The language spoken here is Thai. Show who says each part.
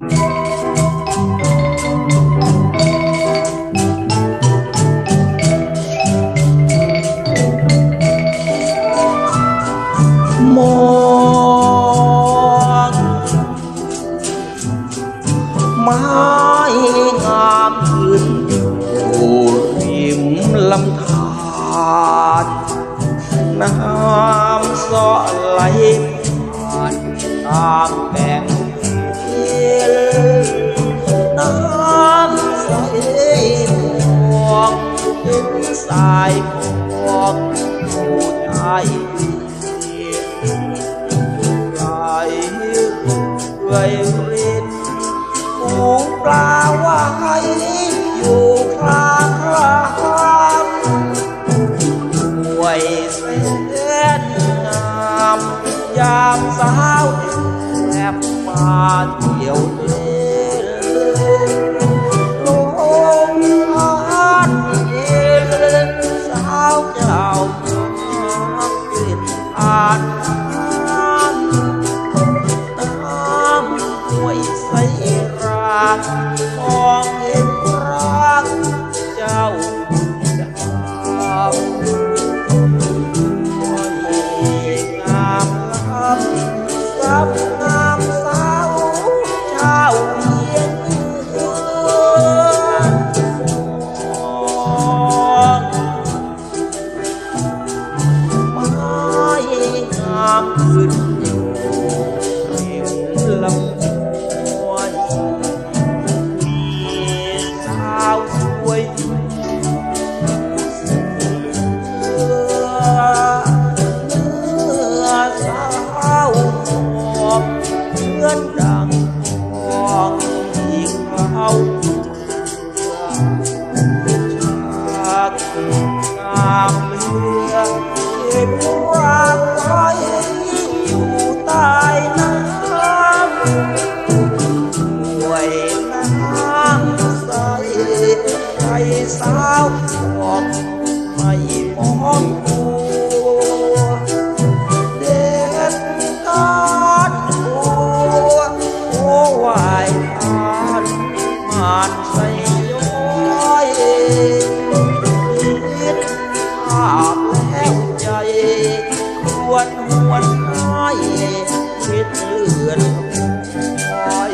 Speaker 1: มองไม้งามขึ้นอยู่ริมลำธารน้ำสอไหลผ่านตามแสายฟองอยู่ใต้ไหลเรื่อยรินฝูปลาว่ายอยู่คลางคลางหวยแสนงามยามสาวแอบมาเที่ยวเล่ ขึ้อยู่เห็นลำหัวมีสาวสวเพื่น สาวบอกไม่มอมัวเด็ดกอดหัวโอ้วายานมานใส่ย้อยคิดภาพแล้วใจควรหวนหายคิดเลื่อนคอย